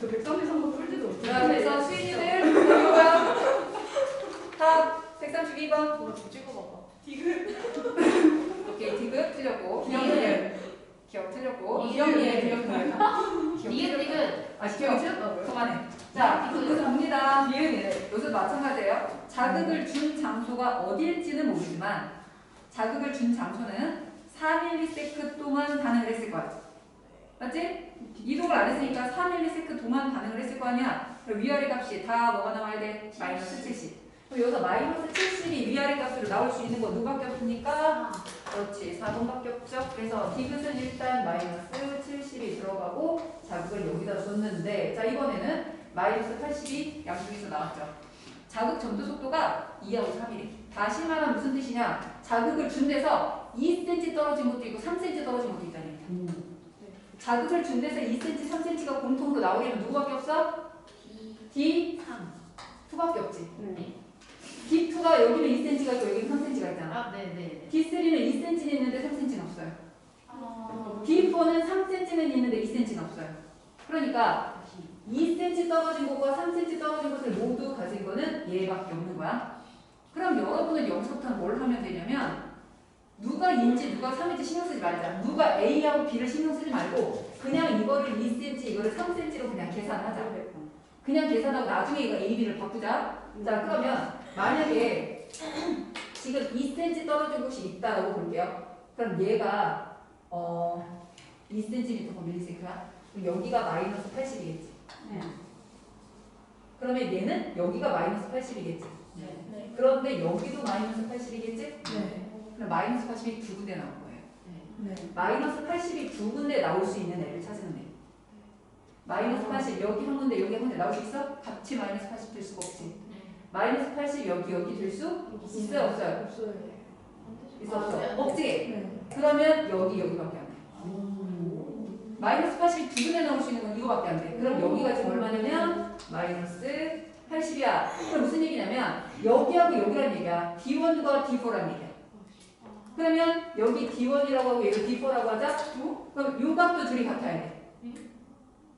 저 133번 꿀지도 자, 그래서 수인이들 이거야. 답 132번. 뭐좀 찍어봐봐. 오케이, 디귿 틀렸고. 기억이에요. 기억 틀렸고. 기억이에요, 기억이에요. 니은 니은 아, 기억 틀렸다고요? 그만해. 자, 디귿 봅니다. 이은이래. 여기서 마찬가지예요. 자극을 준 장소가 어디일지는 모르지만 자극을 준 장소는 4ms 동안 반응을 했을 거야. 맞지? 이동을 안 했으니까 4ms 동안 반응을 했을 거 아니야. 그럼 위아래 값이 다 뭐가 나와야 돼? 마이너스 70. 그럼 여기서 마이너스 70이 위아래 값으로 나올 수 있는 건 누구밖에 없으니까 그렇지 4번밖에 없죠. 그래서 디귿은 일단 마이너스 70이 들어가고 자극을 여기다 줬는데 자 이번에는 마이너스 80이 양쪽에서 나왔죠. 자극 전도 속도가 2하고 3이래. 다시 말하면 무슨 뜻이냐? 자극을 준 데서 2cm 떨어진 것도 있고 3cm 떨어진 것도 있다는 얘기야. 자극을 준 데서 2cm, 3cm가 공통으로 나오려면 누구밖에 없어? D 3. 2밖에 없지. D2가 여기는 2cm가 있고 여기는 3cm가 있잖아. 아 네네 D3는 2cm는 있는데 3cm는 없어요. 아 D4는 3cm는 있는데 2cm는 없어요. 그러니까 2cm 떨어진 것과 3cm 떨어진 것을 모두 가진 거는 얘밖에 없는 거야. 그럼 여러분은 여기서부터 뭘 하면 되냐면 누가 인지 누가 3인지 신경 쓰지 말자. 누가 A하고 B를 신경 쓰지 말고 그냥 이거를 2cm 이거를 3cm로 그냥 계산하자. 그냥 계산하고 나중에 이거 A, B를 바꾸자. 자 그러면 만약에 지금 2cm 떨어진 곳이 있다라고 볼게요. 그럼 얘가 어 2cm per 밀리세크야. 그럼 여기가 마이너스 80이겠지. 그러면 얘는 여기가 마이너스 80이겠지. 네. 그런데 여기도 마이너스 80이겠지? 네. 마이너스 80이 두 군데 나올 거예요. 네. 마이너스 80이 두 군데 나올 수 있는 애를 찾으면 돼. 마이너스 80 여기 한 군데 여기 한 군데 나올 수 있어? 같이 마이너스 80 될 수가 없지. 마이너스 80 여기 여기 될 수 있어요 없어요? 없어요. 있어 없어? 네. 없지? 네. 그러면 여기 여기밖에 안 돼. 마이너스 80이 두 군데 나올 수 있는 건 이거밖에 안 돼. 그럼 여기가 지금 얼마냐면 마이너스 80이야. 그럼 무슨 얘기냐면 여기하고 여기란 얘기야. D1과 D4란 얘기야. 그러면 여기 D1이라고 하고 여기 D4라고 하자. 그럼 요 값도 둘이 같아야 돼.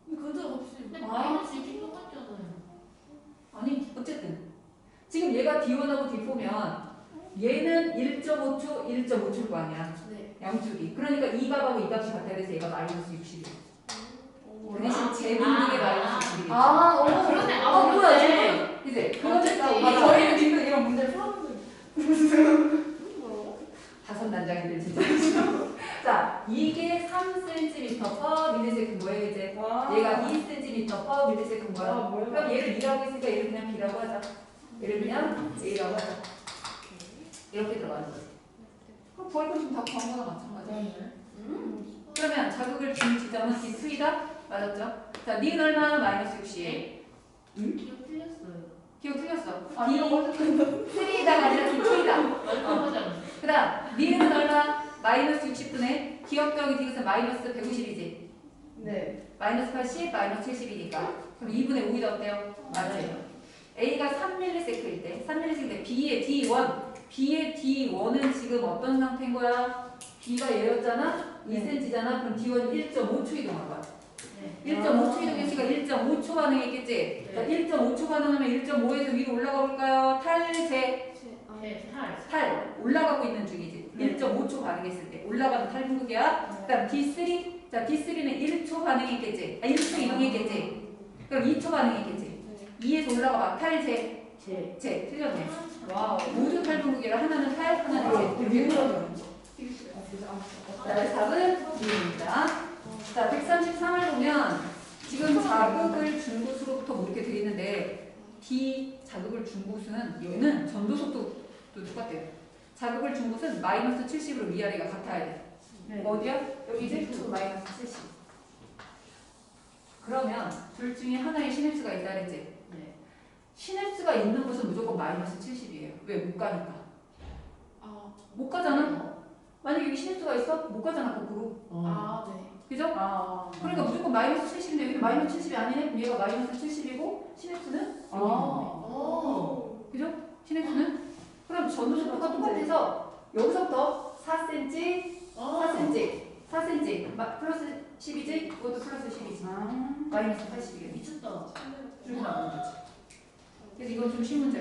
근데 없이. 마이너스 똑같잖아요 아니 어쨌든 지금 얘가 D1하고 D4면 얘는 1.5초, 1.5초일 거 아니야. 네 양쪽이. 그러니까 이 값하고 이 값이 같아야 돼서 얘가 마이너스 60이야. 그 대신 아. 제분식의 아. 마이너스 60이겠지. 아, 어, 그러네. 아, 어, 뭐야, 그러네. 지금. 이제 어쨌든. 그러니까 아, 저희는 지금 이런 문제를 풀었는데. 다 섯 난장이들 진짜. 자, 이게 3cm per 밀리세컨 뭐예요, 이제? 와. 얘가 2cm per 밀리세컨 아, 뭐야? 뭐야? 그럼 얘를 2라고 했으니까 얘를 그냥 B라고 하자. 얘를 그냥 A라고 하자. 이렇게 들어가는 거지. 그럼 구할 것이면 다 구한 거나 마찬가지야. 그러면 자극을 준 지점은 D2이다? 맞았죠? 자, 니은 얼마? 마이너스 60. 기억 틀렸어요 기억 틀렸어. 아니라고 D3이다가 아니라 D2이다. 얼마잖아 그 다음 니은은 얼마? 마이너스 60분의 기억적인 디귿은 마이너스 150이지 네. 마이너스 80, 마이너스 70이니까 그럼 2분의 5이 더 어때요? 맞아요 A가 3ms일 때 3ms일 때 B의 D1 B의 D1은 지금 어떤 상태인 거야? B가 얘였잖아? 네. 2cm잖아? 그럼 D1이 1.5초 이동한 거야 네 1.5초 이동했으니까 1.5초 반응했겠지? 자, 1.5초 반응하면 1.5에서 위로 올라가 볼까요? 탈 제 네 탈 탈 올라가고 있는 중이지. 1.5초 반응했을 때 올라가는 탈 분극이야. 그다음 D3 자 D3는 1초 반응했겠지. 아 1초 이동했겠지. 그럼 2초 반응했겠지. 2에서 올라가 봐. 탈제 제 제 틀렸네. 와우. 모두 탈 분극이라 하나는 탈 하나는 제. 왜 그러죠? 자 답은 2입니다. 자 133을 보면 지금 자극을 준 곳으로부터 뭐 이렇게 돼 있는데 D 자극을 준 곳은 얘는 전도 속도도 똑같아요. 자극을 준 곳은 마이너스 70으로 위아래가 같아야 돼. 네. 어디야? 여기지? 마이너스 70. 그러면 둘 중에 하나의 시냅스가 있다 그랬지? 네. 시냅스가 있는 곳은 무조건 마이너스 70이에요. 왜? 못 가니까. 아, 못 가잖아? 만약에 여기 시냅스가 있어? 못 가잖아, 거꾸로. 아, 네. 그죠? 아. 그러니까 무조건 마이너스 70인데 여기 마이너스 70이 아니네? 얘가 마이너스 70이고 시냅스는 거네. 오 그죠? 시냅스는? 전도 속도가 똑같아서 여기서부터 4cm, 4cm, 4cm, 마- 플러스 10이지? 이것도 플러스 10이지. 마이너스 80이겠네. 미쳤다. 거지. 그래서 이건 좀 쉬운.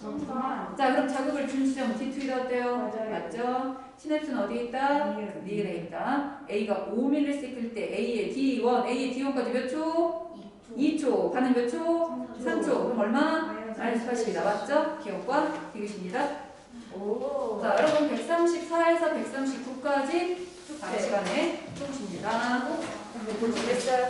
정말. 자, 그럼 자극을 준 지점 D2가 어때요? 맞죠? 시냅스는 어디에 있다? 리을에 있다. A가 5ms일 때 A의 D1, A의 D1까지 몇 초? 2초. 반응 몇 초? 3초. 그럼 얼마? 마이너스 80이다. 맞죠? 기억과 디귿입니다. 오. 자, 여러분 134에서 139까지 다음 시간에 푸십니다. 볼수 있겠어요?